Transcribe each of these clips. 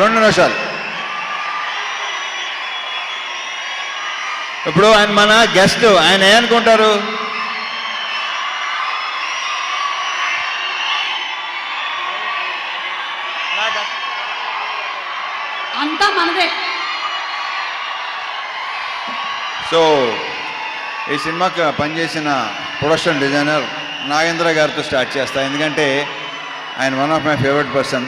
రెండు నిమిషాలు. ఇప్పుడు ఆయన మన గెస్ట్ ఆయన ఏమనుకుంటారు అంతా మనదే. సో ఈ సినిమాకి పనిచేసిన ప్రొడక్షన్ డిజైనర్ నాగేంద్ర గారితో స్టార్ట్ చేస్తా. ఎందుకంటే ఆయన one of my favourite person.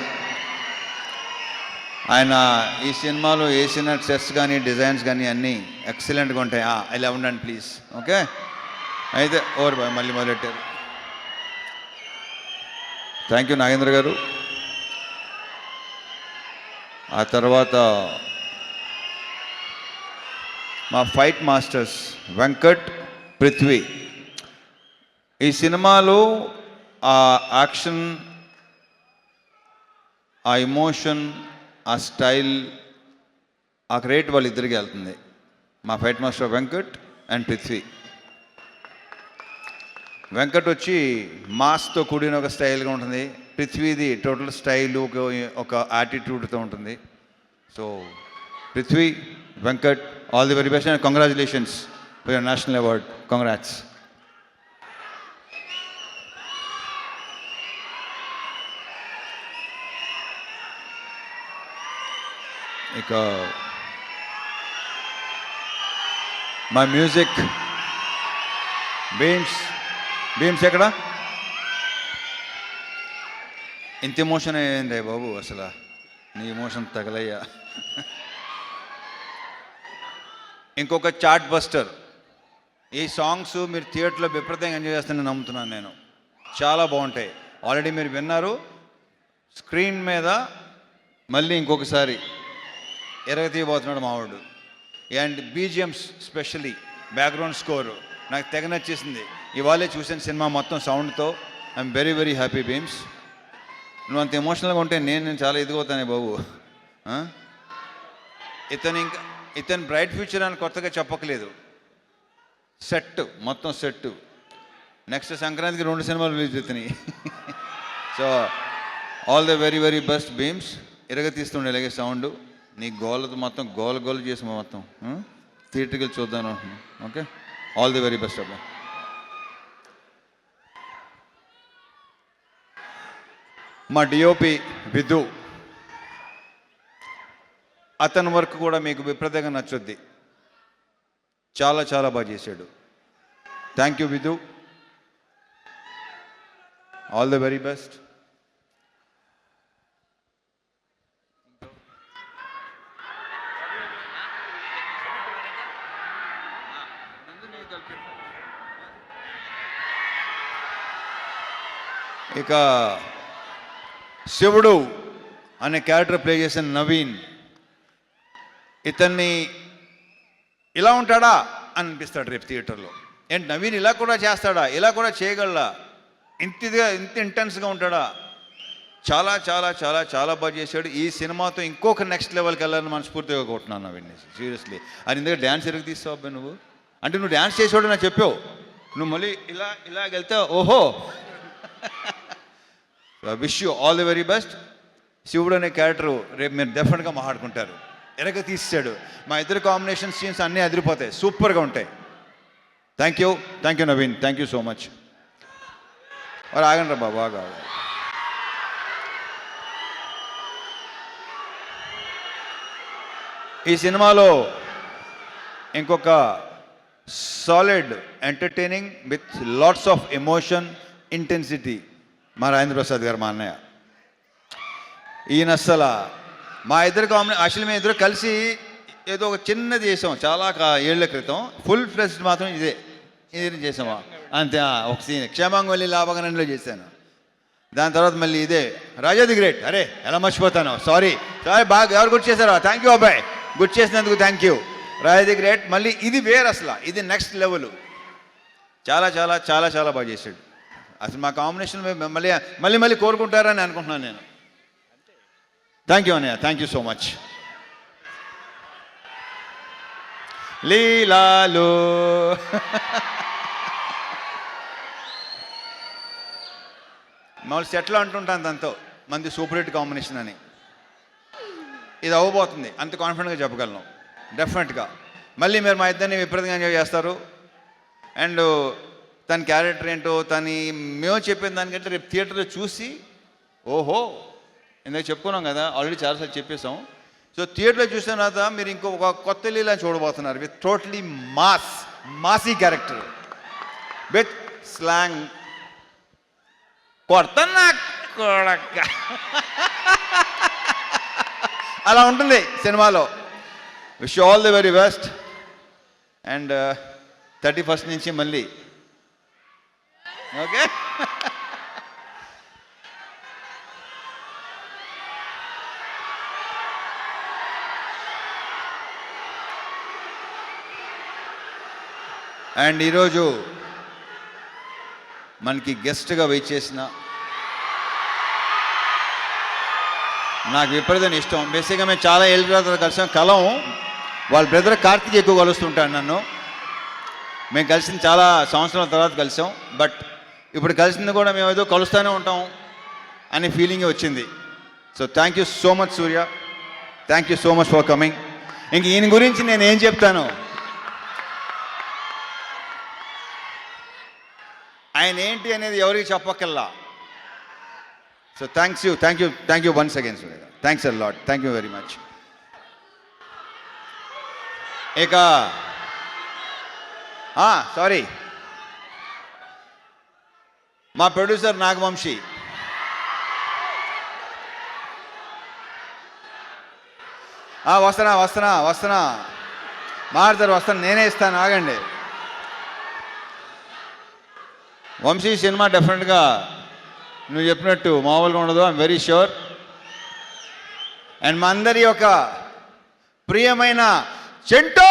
ఆయన ఈ సినిమాలో వేసిన సెట్స్ కానీ డిజైన్స్ కానీ అన్నీ ఎక్సలెంట్గా ఉంటాయి. ఆ, ఇలా ఉండండి ప్లీజ్. ఓకే? అయితే ఓవర్ బాయ్ మళ్ళీ మొదలెట్టారు. థ్యాంక్ యూ నాగేంద్ర గారు. ఆ తర్వాత మా ఫైట్ మాస్టర్స్ వెంకట్ పృథ్వీ. ఈ సినిమాలో ఆ యాక్షన్ ఆ ఎమోషన్ ఆ స్టైల్ ఆ క్రేట్ వాళ్ళు ఇద్దరికి వెళ్తుంది. మా fight master Venkat and Prithvi. Venkat వచ్చి మాస్తో కూడిన ఒక స్టైల్గా ఉంటుంది. పృథ్వీది టోటల్ స్టైల్ ఒక ఒక యాటిట్యూడ్తో ఉంటుంది. So Prithvi Venkat all the very best and congratulations for your national award congrats ఇక మా మ్యూజిక్ బీమ్స్ బీమ్స్ ఎక్కడ? ఇంత ఎమోషన్ అయ్యింది బాబు అసలు? నీ ఎమోషన్ తగలయ్యా. ఇంకొక చాట్ బస్టర్ ఈ సాంగ్స్ మీరు థియేటర్లో విపరీతంగా ఎంజాయ్ చేస్తానని నమ్ముతున్నాను నేను. చాలా బాగుంటాయి. ఆల్రెడీ మీరు విన్నారు. స్క్రీన్ మీద మళ్ళీ ఇంకొకసారి. ఎరగతీయబోతున్నాడు మావాడు. And BGMs specially background score నాకు తెగ నచ్చేసింది. ఇవాళే చూసిన సినిమా మొత్తం సౌండ్తో I'm very very happy Bheems నువ్వు అంత ఎమోషనల్గా ఉంటే నేను నేను చాలా ఎదిగవుతానే బాబు. ఇతను ఇంకా ఇతను బ్రైట్ ఫ్యూచర్ అని కొత్తగా చెప్పకలేదు. సెట్ మొత్తం సెట్ నెక్స్ట్ సంక్రాంతికి రెండు సినిమాలు రిలీజ్ అవుతున్నాయి so all the very very best Bheems ఇరగ తీస్తుండే ఇలాగే సౌండ్ నీ గోలతో మొత్తం గోల గోల చేసి మొత్తం థియేటర్కి వెళ్ళి చూద్దాం అనుకుంటున్నాం okay all the very best అబ్బా. మా డిఓపి విధు అతని వర్క్ కూడా మీకు విపరీతంగా నచ్చుద్ది. చాలా చాలా బాగా చేశాడు. Thank you Vidhu. All the very best ఇక శివుడు అనే క్యారెక్టర్ ప్లే చేసిన నవీన్ ఇతన్ని ఇలా ఉంటాడా అని అనిపిస్తాడు రేపు థియేటర్లో. ఏంటి నవీన్ ఇలా కూడా చేస్తాడా? ఇలా కూడా చేయగలడా? ఇంత ఇదిగా ఇంత ఇంటెన్స్గా ఉంటాడా? చాలా చాలా చాలా చాలా బాగా చేశాడు. ఈ సినిమాతో ఇంకొక నెక్స్ట్ లెవెల్కి వెళ్ళాలని మనస్ఫూర్తిగా కొట్టున్నాను నవీన్ సీరియస్లీ అది ఇందుకే డ్యాన్స్ ఎరుగు తీస్తావు నువ్వు? అంటే నువ్వు డ్యాన్స్ చేసేవాడు నాకు చెప్పావు. నువ్వు మళ్ళీ ఇలా ఇలా వెళ్తే ఓహో. Wish you all the very best శివుడు అనే క్యారెక్టర్ రేపు మీరు డెఫినెట్గా మాట్లాడుకుంటారు ఎరగ తీసాడు మా ఇద్దరు కాంబినేషన్ సీన్స్ అన్నీ అదిరిపోతాయి. సూపర్గా ఉంటాయి. Thank you thank you Naveen thank you so much మరి ఆగండి రా బాబు బాగా ఈ సినిమాలో ఇంకొక solid entertaining with lots of emotion intensity మా రాజేంద్ర ప్రసాద్ గారు మా అన్నయ్య. ఈయన అస్సలు మా ఇద్దరు కాంబినే అసలు మేము ఇద్దరు కలిసి ఏదో ఒక చిన్నది చేసాం చాలా కా- ఏళ్ళ క్రితం. ఫుల్ ఫ్లెస్డ్ మాత్రం ఇదే. ఇది చేసాము? అంతే ఒక సీన్ క్షేమాంగవల్లి లాభగనంలో చేశాను. దాని తర్వాత మళ్ళీ ఇదే. రాజాది గ్రేట్. అరే ఎలా మర్చిపోతాను? సారీ సారీ బాగా ఎవరు గుర్తు చేశారు? థ్యాంక్ యూ అబ్బాయి. గుర్తు చేసినందుకు థ్యాంక్ యూ రాజాది గ్రేట్. మళ్ళీ ఇది వేరు అసలు. ఇది నెక్స్ట్ లెవెల్. చాలా చాలా చాలా చాలా బాగా చేశాడు. అసలు మా కాంబినేషన్ మళ్ళీ మళ్ళీ మళ్ళీ కోరుకుంటారని అనుకుంటున్నాను నేను. థ్యాంక్ యూ అన్నయ్య థ్యాంక్ యూ సో మచ్ లీలాలు. మామూలు సెట్లో అంటుంటాను దాంతో. మంది సూపర్ హిట్ కాంబినేషన్ అని. ఇది అవ్వబోతుంది. అంత కాన్ఫిడెంట్గా చెప్పగలను. డెఫినెట్గా మళ్ళీ మీరు మా ఇద్దరిని విపరీతంగా ఎంజాయ్ చేస్తారు. అండ్ తన క్యారెక్టర్ ఏంటో తని మేము చెప్పిన దానికంటే రేపు థియేటర్లో చూసి ఓహో ఇందాక చెప్పుకున్నాం కదా ఆల్రెడీ చాలాసార్లు చెప్పేసాం సో థియేటర్లో చూసిన తర్వాత మీరు ఇంకో ఒక కొత్త లీలా చూడబోతున్నారు with totally mass massy character with slang కొడతన్నా కొడక. అలా ఉంటుంది సినిమాలో. Wish all the very best and thirty first నుంచి మళ్ళీ. ఓకే అండ్ ఈరోజు మనకి గెస్ట్గా వెయిట్ చేసిన నాకు విపరీతం ఇష్టం. బేసిక్గా మేము చాలా ఏళ్ళ తర్వాత కలిసాం. కలం వాళ్ళ బ్రదర్ కార్తిక్ ఎక్కువ కలుస్తుంటాడు నన్ను. మేము కలిసిన చాలా సంవత్సరాల తర్వాత కలిసాం. బట్ ఇప్పుడు కలిసింది కూడా మేము ఏదో కలుస్తూనే ఉంటాం అనే ఫీలింగ్ వచ్చింది. So thank you so much Surya. Thank you so much for coming ఇంక ఈయన గురించి నేను ఏం చెప్తాను? ఆయన ఏంటి అనేది ఎవరికి చెప్పక్కల్లా so thanks you thank you thank you once again Surya. Thanks a lot thank you very much ఇక సారీ మా ప్రొడ్యూసర్ నాగవంశీ. వస్తున్నా వస్తున్నా వస్తున్నా. మారుతారు వస్తాను నేనే ఇస్తాను ఆగండి. వంశీ సినిమా డెఫినెట్గా నువ్వు చెప్పినట్టు మామూలుగా ఉండదు ఐఎమ్ వెరీ ష్యూర్ అండ్ మా అందరి యొక్క ప్రియమైన చెంటో!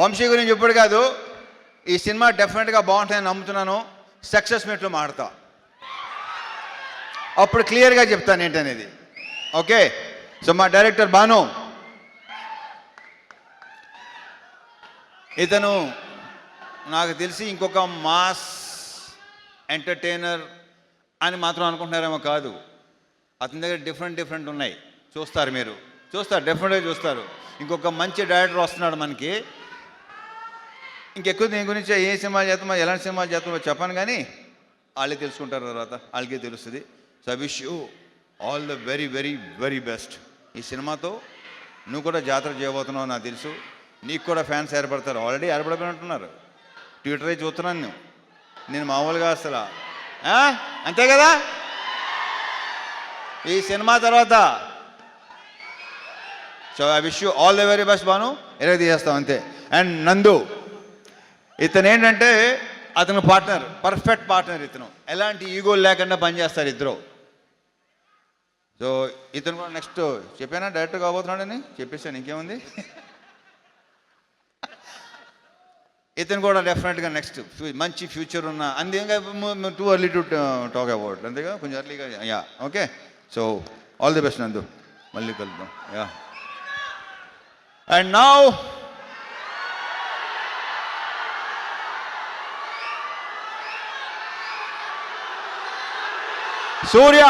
వంశీ గురించి ఇప్పుడు కాదు ఈ సినిమా డెఫినెట్గా బాగుంటుందని నమ్ముతున్నాను. సక్సెస్ మీట్లో మాడతా. అప్పుడు క్లియర్గా చెప్తాను ఏంటనేది. ఓకే? సో మా డైరెక్టర్ బాను ఇతను నాకు తెలిసి ఇంకొక మాస్ ఎంటర్టైనర్ అని మాత్రం అనుకుంటున్నారేమో కాదు. అతని దగ్గర డిఫరెంట్ డిఫరెంట్ ఉన్నాయి. చూస్తారు మీరు. చూస్తారు డెఫినెట్గా చూస్తారు. ఇంకొక మంచి డైరెక్టర్ వస్తున్నాడు మనకి. ఇంకెక్కువ దీని గురించి ఏ సినిమా చేస్తామో ఎలాంటి సినిమాలు చేస్తామో చెప్పను కానీ వాళ్ళే తెలుసుకుంటారు తర్వాత. వాళ్ళకే తెలుస్తుంది. So I wish you all the very very very best ఈ సినిమాతో నువ్వు కూడా జాతర చేయబోతున్నావు నాకు తెలుసు. నీకు కూడా ఫ్యాన్స్ ఏర్పడతారు. ఆల్రెడీ ఏర్పడిపోయినట్టున్నారు. ట్విట్టర్ అయి చూస్తున్నాను నేను. నేను మామూలుగా అసలు అంతే కదా? ఈ సినిమా తర్వాత so I wish you all the very best Bhanu ఇరవై తీసేస్తాం అంతే. అండ్ నందు ఇతను ఏంటంటే అతను పార్ట్నర్ పర్ఫెక్ట్ పార్ట్నర్ ఇతను. ఎలాంటి ఈగో లేకుండా పనిచేస్తారు ఇద్దరు. సో ఇతను కూడా నెక్స్ట్ చెప్పానా? డైరెక్టర్ కాబోతున్నాడని చెప్పేసాను ఇంకేముంది? ఇతను కూడా డెఫినెట్గా నెక్స్ట్ మంచి ఫ్యూచర్ ఉన్న అందుకే too early to talk about అంతేగా? కొంచెం అర్లీగా yeah okay so all the best Nandu మళ్ళీ కలుద్దాం. Yeah and now Surya